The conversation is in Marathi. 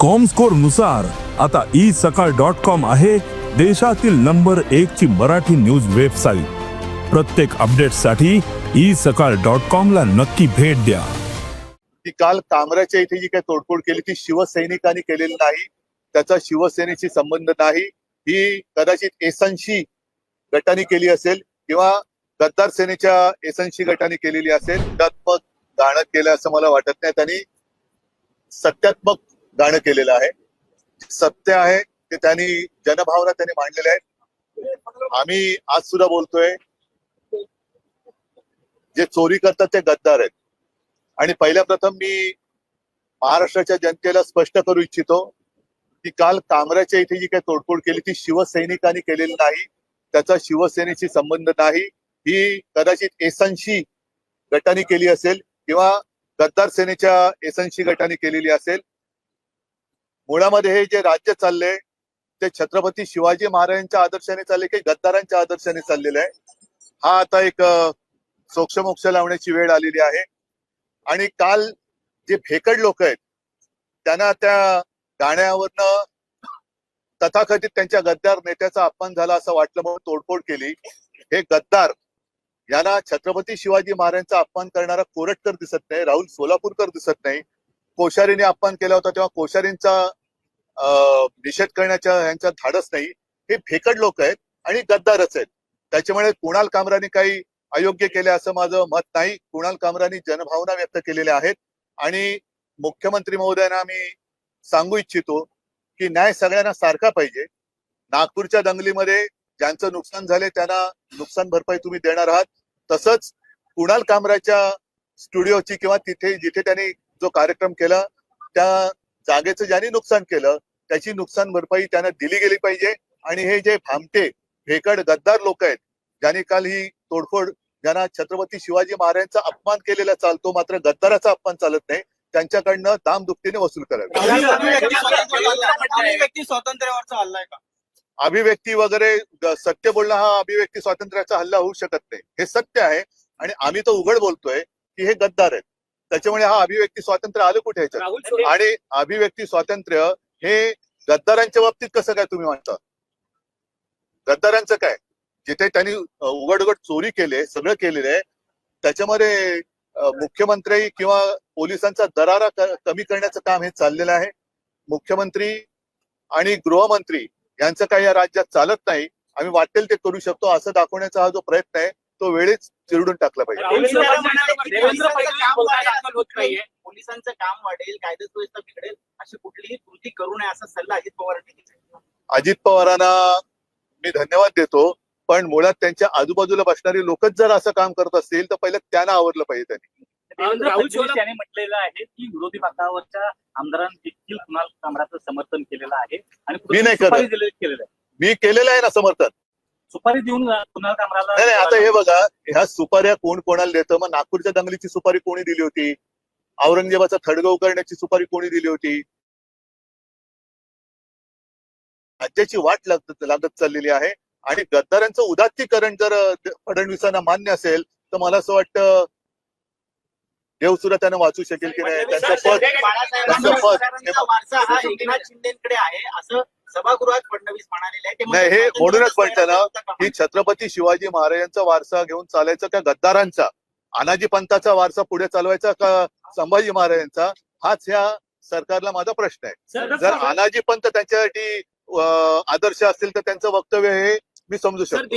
कॉमस्कोरनुसार आता ई सकाळ डॉट कॉम आहे देशातील नंबर एक ची मराठी न्यूज वेबसाईट प्रत्येक अपडेटसाठी ई सकाळ डॉट कॉम ला नक्की भेट द्या. ती काल कामराच्या इथे जी काही तोडफोड केली ती शिवसैनिकांनी केलेली नाही. त्याचा शिवसेनेशी संबंध नाही. ही कदाचित एसनशी गटाने केली असेल किंवा गद्दार सेनेच्या एसनशी गटाने केलेली असेल सत्यात्मक गाणं केलं असं मला वाटत नाही. त्यांनी सत्यात्मक गाणं केलेलं आहे. सत्य आहे ते त्यांनी जनभावना त्यांनी मांडलेल्या आहेत. आम्ही आज सुद्धा बोलतोय. जे चोरी करतात ते गद्दार आहेत. आणि पहिल्या प्रथम मी महाराष्ट्राच्या जनतेला स्पष्ट करू इच्छितो की काल कामराच्या इथे जी काही तोडफोड केली ती शिवसैनिकांनी केलेली नाही. त्याचा शिवसेनेशी संबंध नाही. ही कदाचित एसनशी गटाने केली असेल किंवा गद्दार सेनेच्या एसनशी गटाने केलेली असेल. मुळामध्ये हे जे राज्य चाललंय ते छत्रपती शिवाजी महाराजांच्या आदर्शाने चालले की गद्दारांच्या आदर्शाने चाललेलं आहे? हा आता एक सोक्षमोक्ष लावण्याची वेळ आलेली आहे. आणि काल जे भेकड लोक आहेत त्यांना त्या गाण्यावरनं तथाकथित त्यांच्या गद्दार नेत्याचा अपमान झाला असं वाटलं म्हणून तोडफोड केली. हे गद्दार यांना छत्रपती शिवाजी महाराजांचा अपमान करणारा कोरटकर दिसत नाही राहुल सोलापूरकर दिसत नाही. कोश्यारीने अपमान केला होता तेव्हा कोश्यारींचा निषेध करण्याच्या यांच्यात धाडस नाही. हे फेकड लोक आहेत आणि गद्दारच आहेत. त्याच्यामुळे कुणाल कामराने काही अयोग्य केले असं माझं मत नाही. कुणाल कामरानी जनभावना व्यक्त केलेल्या आहेत. आणि मुख्यमंत्री महोदयांना मी सांगू इच्छितो की न्याय सगळ्यांना सारखा पाहिजे. नागपूरच्या दंगलीमध्ये ज्यांचं नुकसान झाले त्यांना नुकसान भरपाई तुम्ही देणार आहात. तसंच कुणाल कामराच्या स्टुडिओची किंवा तिथे जिथे त्यांनी जो कार्यक्रम केला त्या जागेचं ज्यांनी नुकसान केलं त्याची नुकसान भरपाई त्यांना दिली गेली पाहिजे. आणि हे जे भामटे भेकड गद्दार लोक आहेत ज्यांनी काल ही तोडफोड ज्यांना छत्रपती शिवाजी महाराजांचा अपमान केलेला चालतो मात्र गद्दाराचा अपमान चालत नाही त्यांच्याकडनं दाम दुपटीने वसूल करावे. अभिव्यक्ती स्वातंत्र्यावरचा हल्ला आहे का? अभिव्यक्ती वगैरे सत्य बोलणं हा अभिव्यक्ती स्वातंत्र्याचा हल्ला होऊ शकत नाही. हे सत्य आहे आणि आम्ही तर उघड बोलतोय की हे गद्दार आहेत. त्याच्यामुळे हा अभिव्यक्ती स्वातंत्र्य आलं कुठे आणि अभिव्यक्ती स्वातंत्र्य हे गद्दारांच्या बाबतीत कसं काय तुम्ही म्हणता गद्दारांचं काय? जिथे त्यांनी उघड उघड चोरी केले सगळं केलेलं आहे त्याच्यामध्ये मुख्यमंत्री किंवा पोलिसांचा दरारा कमी करण्याचं काम हे चाललेलं आहे. मुख्यमंत्री आणि गृहमंत्री यांचं काही या राज्यात चालत नाही. आम्ही वाटेल ते करू शकतो असं दाखवण्याचा हा जो प्रयत्न आहे तो वेळीच चिरडून टाकला पाहिजे. पोलिसांचं काम वाढेल कायदा सुव्यवस्था बिघडेल. अशी कुठलीही कृती करू नये असा सल्ला अजित पवारांनी दिला अजित पवारांना मी धन्यवाद देतो पण मुळात त्यांच्या आजूबाजूला बसणारी लोकच जर असं काम करत असतील तर पहिलं त्यांना आवरलं पाहिजे त्यांनी. देवेंद्र राहुल फडणवीस शोला- यांनी म्हटलेलं आहे की विरोधी पक्षावरच्या आमदारांनी देखील कुणाल कामराचं समर्थन केलेलं आहे आणि मी नाही करत. केलेलं आहे. मी केलेलं आहे ना समर्थन. सुपारी देऊन कुणाल कामराला नाही नाही, आता हे बघा ह्या सुपाऱ्या कोण कोणाला देतं? मग नागपूरच्या दंगलीची सुपारी कोणी दिली होती? औरंगजेबाचा थडगव करण्याची सुपारी कोणी दिली होती? राज्याची वाट लागत लागत चाललेली आहे. आणि गद्दारांचं उदात्तीकरण जर फडणवीसांना मान्य असेल तर मला असं वाटतं देव सुद्धा त्यांना वाचू शकेल की नाही. त्यांचं पद त्यांचं पद हा आहे असं सभागृहात फडणवीस म्हणालेले ते नाही, हे म्हणूनच म्हणतं ना? की छत्रपती शिवाजी महाराजांचा वारसा घेऊन चालायचा का गद्दारांचा? अनाजी पंथाचा वारसा पुढे चालवायचा का संभाजी महाराजांचा? हाच ह्या सरकारला माझा प्रश्न आहे. जर अनाजी पंथ त्यांच्यासाठी आदर्श असतील तर त्यांचं वक्तव्य हे मी समजू शकतो.